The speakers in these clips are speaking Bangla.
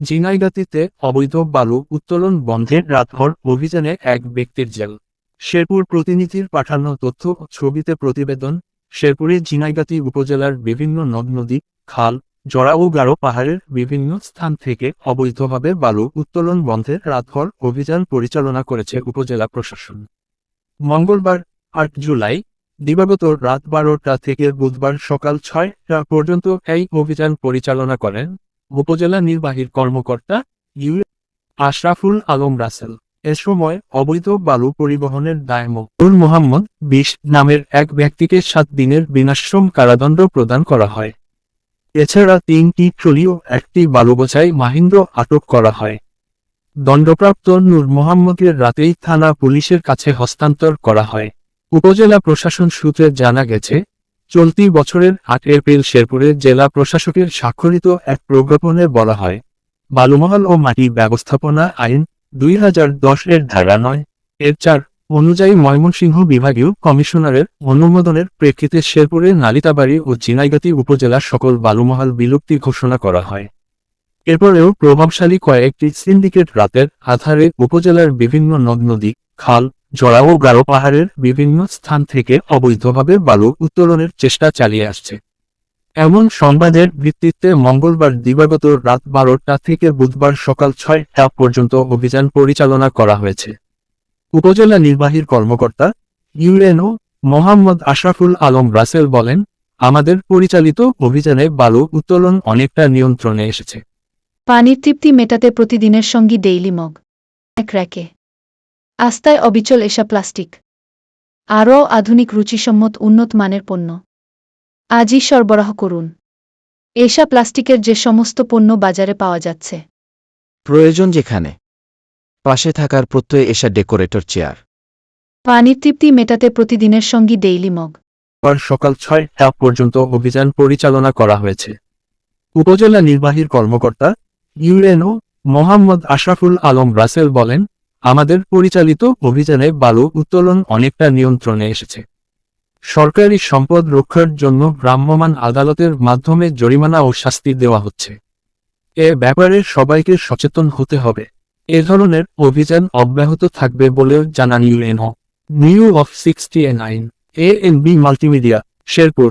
ঝিনাইগাতিতে অবৈধ বালু উত্তোলন বন্ধের রাতভর অভিযানে এক ব্যক্তির জেল। শেরপুর প্রতিনিধির পাঠানো তথ্য ছবিতে প্রতিবেদন শেরপুরের ঝিনাইগাতি উপজেলার বিভিন্ন নদ নদী, খাল, জড়া ও গারো পাহাড়ের বিভিন্ন স্থান থেকে অবৈধভাবে বালু উত্তোলন বন্ধের রাতভর অভিযান পরিচালনা করেছে উপজেলা প্রশাসন। মঙ্গলবার, আট জুলাই, দিবাগত রাত বারোটা থেকে বুধবার সকাল ছয়টা পর্যন্ত এই অভিযান পরিচালনা করেন উপজেলা নির্বাহীর কর্মকর্তা ইউ আশরাফুল আলম রাসেল। এ সময় অবৈধ বালু পরিবহনের দায় মকবুল মোহাম্মদ বিশ নামের এক ব্যক্তিকে সাত দিনের বিনাশ্রম কারাদণ্ড প্রদান করা হয়। এছাড়া তিনটি ট্রলি ও একটি বালুবোঝাই মাহিন্দ্র আটক করা হয়। দণ্ডপ্রাপ্ত নূর মোহাম্মদের রাতেই থানা পুলিশের কাছে হস্তান্তর করা হয়। উপজেলা প্রশাসন সূত্রে জানা গেছে চলতি বছরের আট এপ্রিল শেরপুরের জেলা প্রশাসকের স্বাক্ষরিত এক প্রজ্ঞাপনে বলা হয়, বালুমহল ও মাটি ব্যবস্থাপনা আইন দুই হাজার দশ এর ধারা নয়, এর চার অনুযায়ী ময়মনসিংহ বিভাগীয় কমিশনারের অনুমোদনের প্রেক্ষিতে শেরপুরের নালিতাবাড়ি ও জিনাইগাতি উপজেলার সকল বালুমহাল বিলুপ্তি ঘোষণা করা হয়। এরপরেও প্রভাবশালী কয়েকটি সিন্ডিকেট রাতের আধারে উপজেলার বিভিন্ন নদ নদী খাল জড়া ও গারো পাহাড়ের বিভিন্ন স্থান থেকে অবৈধভাবে বালু উত্তোলনের চেষ্টা চালিয়ে আসছে। এমন সংবাদের ভিত্তিতে মঙ্গলবার দিবাগত রাত বারোটা থেকে বুধবার সকাল ছয়টা পর্যন্ত অভিযান পরিচালনা করা হয়েছে। উপজেলা নির্বাহীর কর্মকর্তা ইউএনও মোহাম্মদ আশরাফুল আলম রাসেল বলেন, আমাদের পরিচালিত অভিযানে বালু উত্তোলন অনেকটা নিয়ন্ত্রণে এসেছে। পানির তৃপ্তি মেটাতে প্রতিদিনের সঙ্গী ডেইলি মগ। এক র্যাকে আস্তায় অবিচল এসা প্লাস্টিক। আরও আধুনিক রুচিসম্মত উন্নত মানের পণ্য। আজই সরবরাহ করুন। এসা প্লাস্টিকের যে সমস্ত পণ্য বাজারে পাওয়া যাচ্ছে। প্রয়োজন যেখানে। পাশে থাকার প্রত্যয়ে এসা ডেকোরেটর চেয়ার। পানির তৃপ্তি মেটাতে প্রতিদিনের সঙ্গী ডেইলি মগ। আর সকাল ছয়টা পর্যন্ত অভিযান পরিচালনা করা হয়েছে। উপজেলা নির্বাহীর কর্মকর্তা ইউএনও মোহাম্মদ আশরাফুল আলম রাসেল বলেন আমাদের পরিচালিত অভিযানে বালু উত্তোলন অনেকটা নিয়ন্ত্রণে এসেছে। সরকারি সম্পদ রক্ষার জন্য ভ্রাম্যমাণ আদালতের মাধ্যমে জরিমানা ও শাস্তি দেওয়া হচ্ছে। এ ব্যাপারে সবাইকে সচেতন হতে হবে। এ ধরনের অভিযান অব্যাহত থাকবে বলেও জানান UNO. New of sixty a nine A N B multimedia, Sherpur.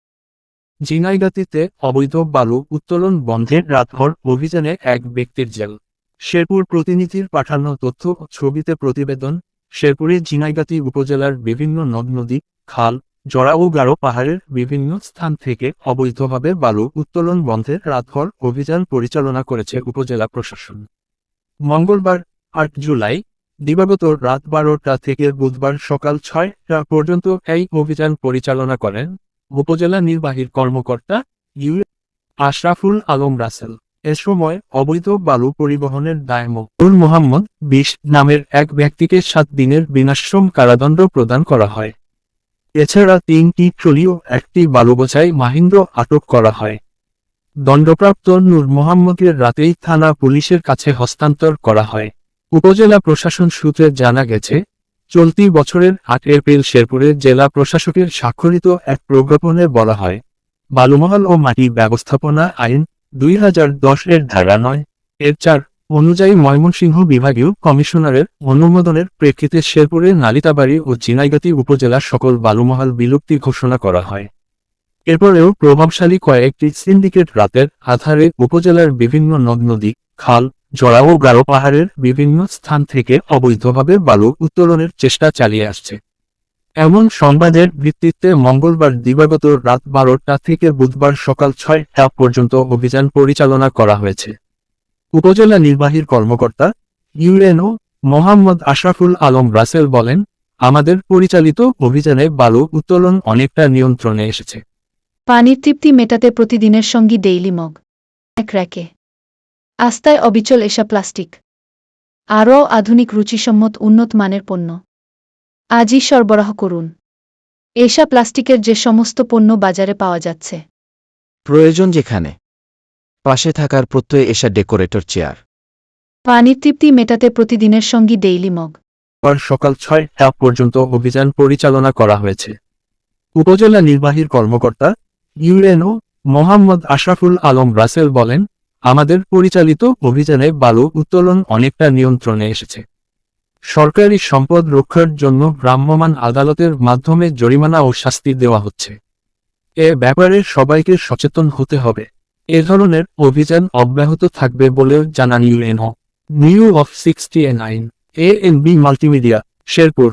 ঝিনাইগাতিতে অবৈধ বালু উত্তোলন বন্ধের রাতভর অভিযানে এক ব্যক্তির জেল। শেরপুর প্রতিনিধির পাঠানো তথ্য ছবিতে প্রতিবেদন, শেরপুরের ঝিনাইগাতি উপজেলার বিভিন্ন নদ নদী, খাল, জড়া ও গারো পাহাড়ের বিভিন্ন স্থান থেকে অবৈধভাবে বালু উত্তোলন বন্ধের রাতভর অভিযান পরিচালনা করেছে উপজেলা প্রশাসন। মঙ্গলবার, আট জুলাই, দিবাগত রাত বারোটা থেকে বুধবার সকাল ছয়টা পর্যন্ত এই অভিযান পরিচালনা করেন উপজেলা নির্বাহীর কর্মকর্তা ইউ আশরাফুল আলম রাসেল। এ সময় অবৈধ বালু পরিবহনের দায় মকবুল মোহাম্মদ বিশ নামের এক ব্যক্তিকে সাত দিনের বিনাশ্রম কারাদণ্ড প্রদান করা হয়। এছাড়া তিনটি ট্রলি ও একটি বালুবোঝাই মাহিন্দ্র আটক করা হয়। দণ্ডপ্রাপ্ত নূর মোহাম্মদের রাতেই থানা পুলিশের কাছে হস্তান্তর করা হয়। উপজেলা প্রশাসন সূত্রে জানা গেছে চলতি বছরের আট এপ্রিল শেরপুরে জেলা প্রশাসকের স্বাক্ষরিত এক প্রজ্ঞাপনে বলা হয়, বালুমহল ও মাটি ব্যবস্থাপনা আইন দুই হাজার দশ এর ধারা নয়, এর চার অনুযায়ী ময়মনসিংহ বিভাগীয় কমিশনারের অনুমোদনের প্রেক্ষিতে শেরপুরের নালিতাবাড়ি ও জিনাইগাতি উপজেলার সকল বালুমহাল বিলুপ্তি ঘোষণা করা হয়। এরপরেও প্রভাবশালী কয়েকটি সিন্ডিকেট রাতের আধারে উপজেলার বিভিন্ন নদ নদী খাল জড়া ও গারো পাহাড়ের বিভিন্ন স্থান থেকে অবৈধভাবে বালু উত্তোলনের চেষ্টা চালিয়ে আসছে। এমন সংবাদের ভিত্তিতে মঙ্গলবার দিবাগত রাত বারোটা থেকে বুধবার সকাল ছয়টা পর্যন্ত অভিযান পরিচালনা করা হয়েছে। উপজেলা নির্বাহীর কর্মকর্তা ইউএনও মোহাম্মদ আশরাফুল আলম রাসেল বলেন, আমাদের পরিচালিত অভিযানে বালু উত্তোলন অনেকটা নিয়ন্ত্রণে এসেছে। পানির তৃপ্তি মেটাতে প্রতিদিনের সঙ্গী ডেইলি মগ। এক র্যাকে আস্তায় অবিচল এসা প্লাস্টিক। আরও আধুনিক রুচিসম্মত উন্নত মানের পণ্য। আজই সরবরাহ করুন। এসা প্লাস্টিকের যে সমস্ত পণ্য বাজারে পাওয়া যাচ্ছে। প্রয়োজন যেখানে। পাশে থাকার প্রত্যয়ে এসা ডেকোরেটর চেয়ার। পানির তৃপ্তি মেটাতে প্রতিদিনের সঙ্গী ডেইলি মগ। পর সকাল ছয়টা পর্যন্ত অভিযান পরিচালনা করা হয়েছে। উপজেলা নির্বাহীর কর্মকর্তা ইউএনও মোহাম্মদ আশরাফুল আলম রাসেল বলেন আমাদের পরিচালিত অভিযানে বালু উত্তোলন অনেকটা নিয়ন্ত্রণে এসেছে। সরকারি সম্পদ রক্ষার জন্য ভ্রাম্যমাণ আদালতের মাধ্যমে জরিমানা ও শাস্তি দেওয়া হচ্ছে। এ ব্যাপারে সবাইকে সচেতন হতে হবে। এ ধরনের অভিযান অব্যাহত থাকবে বলেও জানান UNO. New of sixty a nine A N B multimedia, Sherpur.